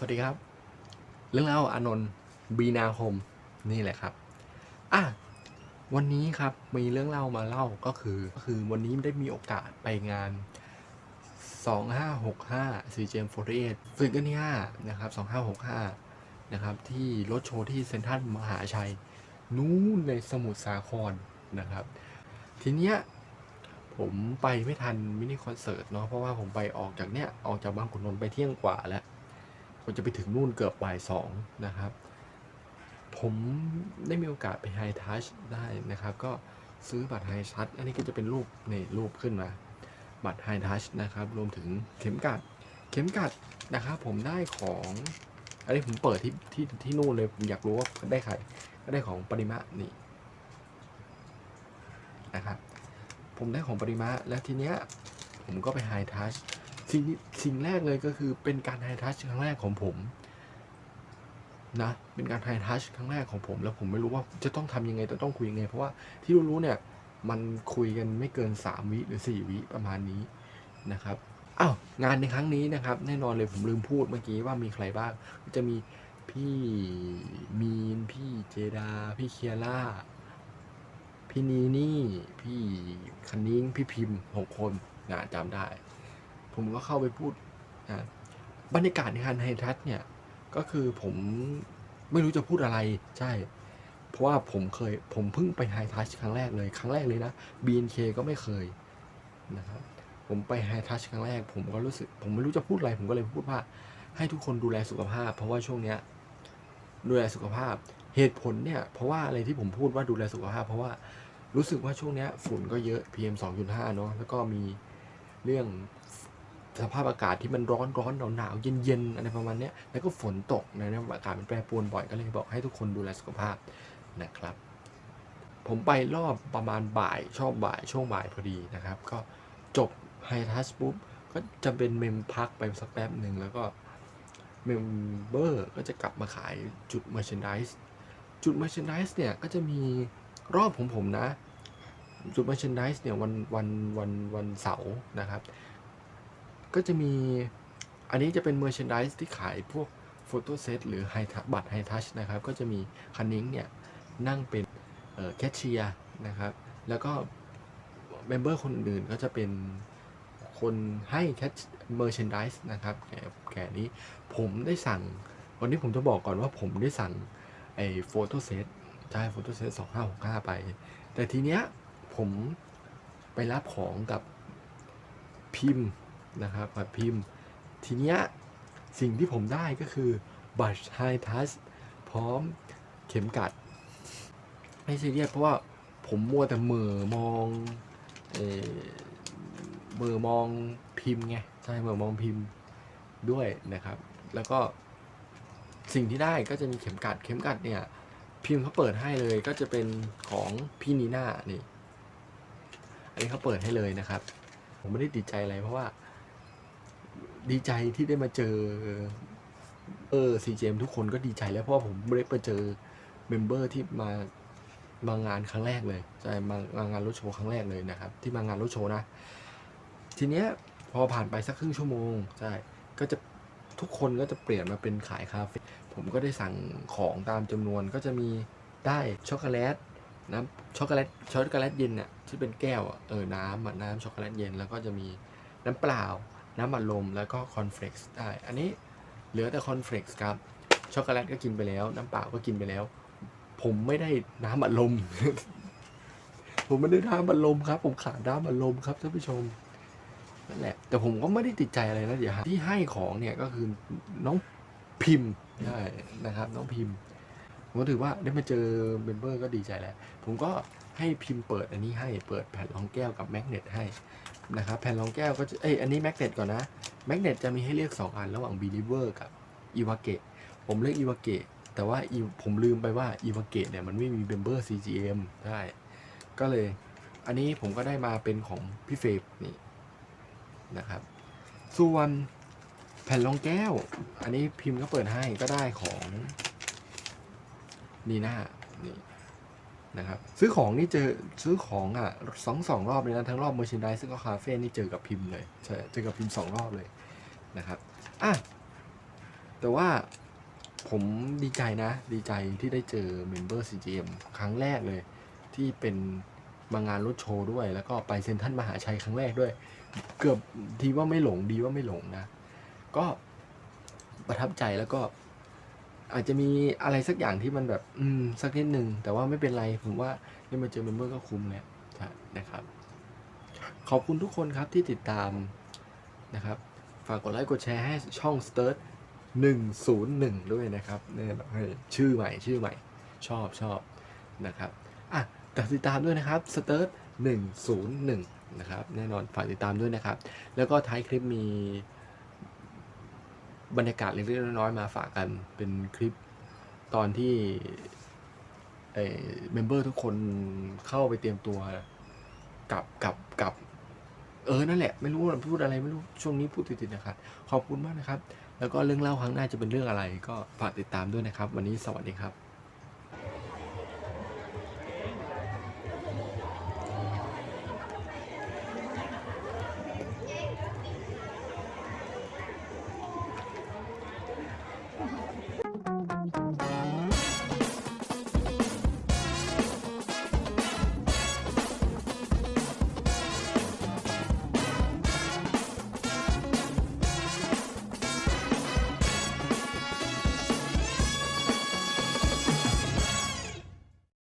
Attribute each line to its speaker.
Speaker 1: สวัสดีครับ เรื่องเล่าอานนท์บีนาคมนี่แหละครับอะวันนี้ครับมีเรื่องเล่ามาเล่าก็คือก็คือวันนี้ได้มีโอกาสไปงาน 2565 CGM 48 ซึ่งก็ที่5นะครับ 2565 นะครับ ที่รถโชว์ที่เซ็นทรัลมหาชัย นู้นในสมุทรสาครนะครับ ทีเนี้ยผมไปไม่ทันมินิคอนเสิร์ตเนาะเพราะว่าผมไปออกจากเนี้ยออกจากบางขุนนนท์ไปเที่ยงกว่าแล้ว ผมจะไปถึงนู่นเกือบบ่ายสองนะครับ ผมได้มีโอกาสไปไฮทัชได้นะครับ ก็ซื้อบัตรไฮทัชอันนี้ก็จะเป็นรูปนี่รูปขึ้นมา บัตรไฮทัชนะครับ รวมถึงเข็มกัด เข็มกัดนะครับ ผมได้ของอันนี้ผมเปิดที่ที่ที่นู่นเลยผมอยากรู้ว่าได้ใครก็ได้ของปริมานี่นะครับ ผมได้ของปริมาแล้วทีเนี้ยผมก็ไปไฮทัช สิ่งสิ่งแรกเลยก็คือเป็นการไฮทัชครั้งแรกของผมนะเป็นการไฮทัชครั้งแรกของผม แล้วผมไม่รู้ว่าจะต้องทำยังไงจะต้องคุยยังไง เพราะว่าที่รู้ๆเนี่ยมันคุยกันไม่เกิน 3 วิหรือ 4 วิประมาณนี้นะครับอ้าวงานในครั้งนี้นะครับ แน่นอนเลยผมลืมพูดเมื่อกี้ว่ามีใครบ้าง จะมีพี่มีนพี่เจดา พี่เคียร่า พี่นีนี่ พี่คันนิ้งพี่พิมพ์หกคนนะจำได้ ผมก็เข้าไปพูดนะบรรยากาศในงานไฮทัชเนี่ยก็คือผมไม่รู้จะพูดอะไรใช่ เพราะว่าผมเคยผมเพิ่งไปไฮทัชครั้งแรกเลยครั้งแรกเลยนะ BNK ก็ไม่เคยนะครับผมไปไฮทัชครั้งแรก ผมก็รู้สึก ผมไม่รู้จะพูดอะไร ผมก็เลยพูดว่า ให้ทุกคนดูแลสุขภาพ เพราะว่าช่วงเนี้ยดูแลสุขภาพเหตุผลเนี่ย เพราะว่าอะไรที่ผมพูดว่าดูแลสุขภาพ เพราะว่ารู้สึกว่าช่วงเนี้ยฝุ่นก็เยอะ PM 2.5 เนาะแล้วก็มีเรื่อง สภาพอากาศที่มันร้อนร้อนหนาวหนาวเย็นเย็นๆอะไรประมาณนี้แล้วก็ฝนตกนะนะอากาศมันแปรปรวนบ่อยก็เลยบอกให้ทุกคนดูแลสุขภาพนะครับ ผมไปรอบประมาณบ่ายชอบบ่ายช่วงบ่ายพอดีนะครับ ก็จบไฮทัชปุ๊บก็จะเป็นเมมพักไปสักแป๊บหนึ่งแล้วก็เมมเบอร์ก็จะกลับมาขายจุดเมอร์ช n นดิสจุดเมอร์ช n นดิสเนี่ยก็จะมีรอบของผมนะจุดเมอร์ช n นดิสเนี่ยวันวันวันวันเสาร์นะครับ ก็จะมีอันนี้จะเป็นเมอร์ช n นดิสที่ขายพวกโฟโต้เซตหรือไฮทับัตรไฮทัชนะครับ ก็จะมีคันนิ้งเนี่ย นั่งเป็นแคชเชียร์นะครับ แล้วก็เมมเบอร์คนอื่นก็จะเป็นคนให้แคชเมอร์ช n นดิสนะครับแก่แก่นี้ผมได้สั่ง วันนี้ผมจะบอกก่อนว่าผมได้สั่งไอ้โฟโต้เซตใช่โฟโต้เซตสองห้าหกห้าไป แต่ทีเนี้ยผมไปรับของกับพิมพ์ นะครับกับพิมพ์ ทีเนี้ยสิ่งที่ผมได้ก็คือบัตรไฮทัชพร้อมเข็มกัด ไม่ซีเรียสเพราะว่าผมมัวแต่เหม่อมองเออมือมองพิมพ์ไงใช่เหม่อมองพิมพ์ด้วยนะครับ แล้วก็สิ่งที่ได้ก็จะมีเข็มกัด เข็มกัดเนี่ย พิมพ์เขาเปิดให้เลยก็จะเป็นของพี่นีน่านี่ อันนี้เขาเปิดให้เลยนะครับ ผมไม่ได้ติดใจอะไรเพราะว่า ดีใจที่ได้มาเจอ เออซีเจมทุกคนก็ดีใจแล้วเพราะว่าผมไม่ได้ไปเจอเมมเบอร์ที่มามางานครั้งแรกเลยใช่มามางานรถโชว์ครั้งแรกเลยนะครับ ที่มางานรถโชว์นะ ทีเนี้ยพอผ่านไปสักครึ่งชั่วโมงใช่ก็จะทุกคนก็จะเปลี่ยนมาเป็นขายคาเฟ่ผมก็ได้สั่งของตามจำนวนก็จะมีได้ช็อกโกแลตน้ำช็อกโกแลตช็อกโกแลตเย็นอะที่เป็นแก้วอะเออน้ำอะน้ำช็อกโกแลตเย็นแล้วก็จะมีน้ำเปล่า น้ำอัดลมแล้วก็คอนเฟล็กซ์ได้ อันนี้เหลือแต่คอนเฟล็กซ์ครับ ช็อกโกแลตก็กินไปแล้ว น้ำเปล่าก็กินไปแล้ว ผมไม่ได้น้ำอัดลม ผมไม่ได้น้ำอัดลมครับ ผมขาดน้ำอัดลมครับท่านผู้ชมนั่นแหละ แต่ผมก็ไม่ได้ติดใจอะไรนะเดี๋ยวที่ให้ของเนี่ยก็คือน้องพิมพ์ใช่นะครับ น้องพิมพ์ ผมก็ถือว่าได้มาเจอเมมเบอร์ก็ดีใจแล้ว ผมก็ ให้พิมพ์เปิดอันนี้ให้เปิดแผ่นรองแก้วกับแมกเนตให้นะครับแผ่นรองแก้วก็จะเอ้ยอันนี้แมกเนตก่อนนะแมกเนตจะมีให้เลือก 2 อันระหว่าง Believer กับ i w a k e ผมเลือก i w a k e แต่ว่าผมลืมไปว่า i w a k e เนี่ยมันไม่มี Member CGM ใช่ก็เลยอันนี้ผมก็ได้มาเป็นของพี่เฟรมนี่นะครับ ส่วนแผ่นรองแก้ว อันนี้พิมพ์ก็เปิดให้ก็ได้ของนีน่านี่ นะครับซื้อของนี่เจอซื้อของอะสองสองรอบเลยนะทั้งรอบเมอร์ช n นไดิซึ่งก็คาเฟ่นี่เจอกับพิมพ์เลยใช่เจอกับพิมพ์สองรอบเลยนะครับอะแต่ว่าผมดีใจนะ ดีใจที่ได้เจอเมมเบอร์ CGM ครั้งแรกเลย ที่เป็นมางานรถโชว์ด้วย แล้วก็ไปเซ็นทรัลมหาชัยครั้งแรกด้วย เกือบทีว่าไม่หลงดีว่าไม่หลงนะ ก็ประทับใจแล้วก็ อาจจะมีอะไรสักอย่างที่มันแบบ อืม สักนิดหนึ่ง แต่ว่าไม่เป็นไร ผมว่าได้มาเจอเมมเบอร์ก็คุ้มแล้วนะครับ ขอบคุณทุกคนครับที่ติดตามนะครับ ฝากกดไลค์กดแชร์ให้ช่อง s t u r t 101 ด้วยนะครับเนี่ยชื่อใหม่ชื่อใหม่ ชอบชอบนะครับอะแต่ติดตามด้วยนะครับ s t u r t 101 นะครับ แน่นอนฝากติดตามด้วยนะครับ แล้วก็ท้ายคลิปมี บรรยากาศเล็กๆน้อยๆมาฝากกันเป็นคลิปตอนที่เมมเบอร์ทุกคนเข้าไปเตรียมตัวกับกับกับ เออนั่นแหละ ไม่รู้ว่าพูดอะไรไม่รู้ช่วงนี้พูดติดๆนะครับขอบคุณมากนะครับ แล้วก็เรื่องเล่าครั้งหน้าจะเป็นเรื่องอะไร ก็ฝากติดตามด้วยนะครับ วันนี้สวัสดีครับ